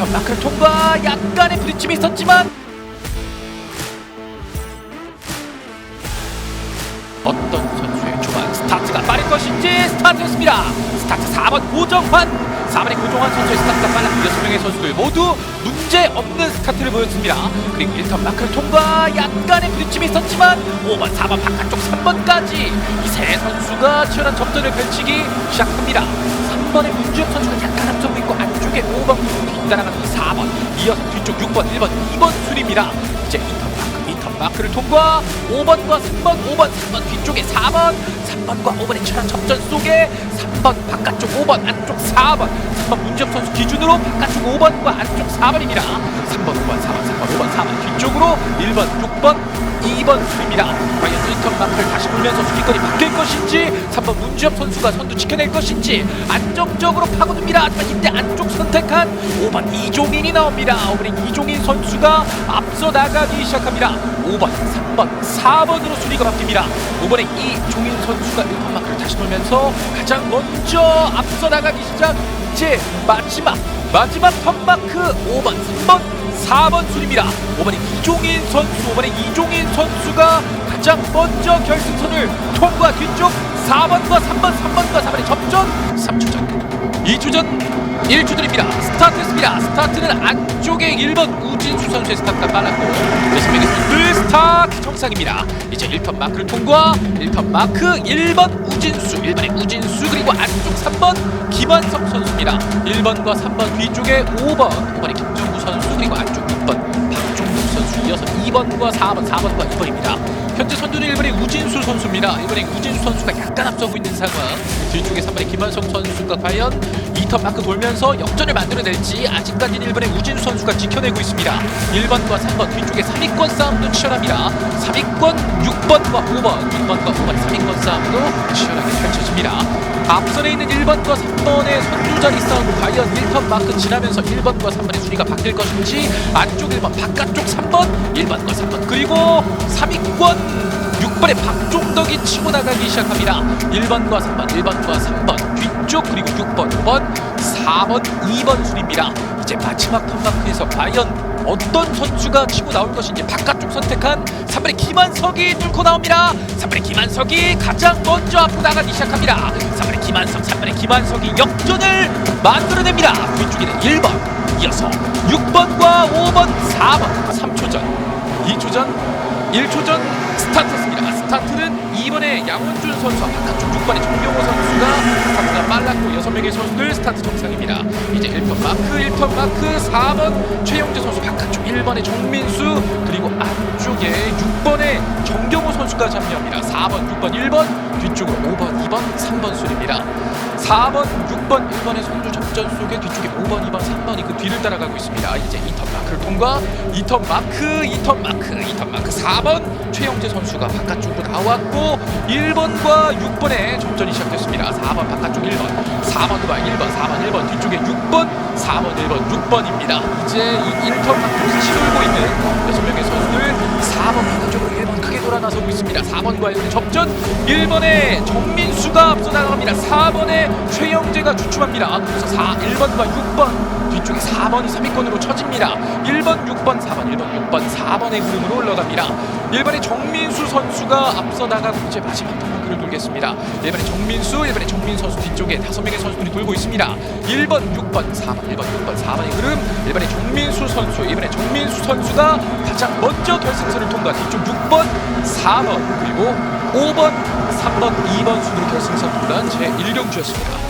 1턴 마크를 통과 약간의 부딪힘이 있었지만 어떤 선수의 초반 스타트가 빠를 것인지 스타트였습니다. 스타트 4번 고정환 4번의 고정환 선수의 스타트가 빨랐고 6명의 선수들 모두 문제 없는 스타트를 보였습니다. 그리고 1턴 마크를 통과 약간의 부딪힘이 있었지만 5번, 4번, 바깥쪽 3번까지 이 세 선수가 치열한 접전을 펼치기 시작합니다. 3번의 문주혁 선수가 약간 앞서고 있고 안쪽에 5번 뒤 따라가는 4번 이어서 뒤쪽 6번, 1번, 2번 순입니다. 이제 2턴 마크, 2턴 마크를 통과. 5번과 3번, 5번, 3번 뒤쪽에 4번 3번과 5번의 치열한 접전 속에 3번 바깥쪽 5번 안쪽 4번. 3번 문지엽 선수 기준으로 바깥쪽 5번과 안쪽 4번입니다. 3번 5번 4번 3번 5번 4번 뒤쪽으로 1번 6번 2번 수입니다 과연 1턴 마크를 다시 돌면서 수비권이 바뀔 것인지 3번 문지엽 선수가 선두 지켜낼 것인지 안정적으로 파고듭니다. 하지만 이때 안쪽 선택한 5번 이종인이 나옵니다. 5번의 이종인 선수가 앞서 나가기 시작합니다. 5번 3번 4번으로 순위가 바뀝니다. 5번의 이종인 선수가 1번 마크를 다시 돌면서 가장 먼저 앞서 나가기 시작. 이제 마지막 마지막 턴마크 5번 3번 4번 순입니다. 5번의 이종인 선수 5번의 이종인 선수가 가장 먼저 결승선을 통과 뒤쪽 4번과 3번 3번과 4번의 접전 3초 전. 2주 전 1주 전입니다. 스타트했습니다. 스타트는 안쪽에 1번 우진수 선수의 스타트가 빨랐고 6명의 선수들 스타트 정상입니다. 이제 1턴 마크를 통과 1턴 마크 1번 우진수 1번의 우진수 그리고 안쪽 3번 김한석 선수입니다. 1번과 3번 뒤쪽에 5번 5번의 김 이어서 2번과 4번 4번과 2번입니다. 현재 선두는 1번의 우진수 선수입니다. 1번의 우진수 선수가 약간 앞서고 있는 상황. 뒤쪽에 3번의 김한석 선수가 과연 2턴 마크 돌면서 역전을 만들어낼지 아직까지는 1번의 우진수 선수가 지켜내고 있습니다. 1번과 3번 뒤쪽에 3위권 싸움도 치열합니다. 3위권 6번과 5번 6번과 5번의 3위권 싸움도 치열하게 펼쳐집니다. 앞선에 있는 1번과 3번의 선두 자리 싸움 과연 1턴 마크 지나면서 1번과 3번의 순위가 바뀔 것인지 안쪽 1번 바깥쪽 3번 1번과 3번 그리고 3위권 6번의 박종덕이 치고 나가기 시작합니다. 1번과 3번 1번과 3번 뒤쪽 그리고 6번 5번 4번 2번 순입니다. 이제 마지막 턴마크에서 과연 어떤 선수가 치고 나올 것인지 바깥쪽 선택한 3번의 김한석이 뚫고 나옵니다. 3번의 김한석이 가장 먼저 앞으로 나가기 시작합니다. 3번의 김한석 3번의 김한석이 역전을 만들어냅니다. 뒤쪽에는 1번 이어서 6번과 5번 4번 3초 전 2초 전 1초 전 스타트했습니다. 스타트는 2번의 양원준 선수와 바깥쪽 6번의 정명호 선수가 스타트가 빨랐고 6명의 선수들 스타트 정상입니다. 이제 1턴 마크, 1턴 마크, 4번 최영재 선수 바깥쪽 1번의 정민수 그리고 안쪽에 6 번의 정경호 선수가 참여합니다. 4번, 6번, 1번 뒤쪽으로 5번, 2번, 3번 순입니다. 4번, 6번, 1번의 선두 접전 속에 뒤쪽에 5번, 2번, 3번이 그 뒤를 따라가고 있습니다. 이제 2턴 마크를 통과 2턴 마크, 2턴 마크, 2턴 마크 4번 최영재 선수가 바깥쪽으로 나왔고 1번과 6번의 접전이 시작됐습니다. 4번 바깥쪽 1번, 4번 과 1번, 4번 1번 뒤쪽에 6번, 4번 1번, 6번입니다. 이제 이 1턴 마크를 치돌고 있는 6명의 선수들 돌아 나서고 있습니다. 4번과 1번의 접전 1번의 정민수가 앞서 나갑니다. 4번의 최영재가 주춤합니다. 그래서 4, 1번과 6번 뒤쪽에 4번이 3위권으로 쳐집니다. 1번, 6번, 4번, 1번, 6번, 4번의 흐름으로 올라갑니다. 1번의 정민수 선수가 앞서 나가고 이제 마지막 턴마크를 돌겠습니다. 1번의 정민수, 1번의 정민 선수 뒤쪽에 5명의 선수들이 돌고 있습니다. 1번, 6번, 4번, 1번, 6번, 4번의 흐름 1번의 정민수 선수, 1번의 정민수 선수가 가장 먼저 결승선을 통과 뒤쪽 6번, 4번 그리고 5번, 3번, 2번 순으로 결승선 통과한 제1경주였습니다.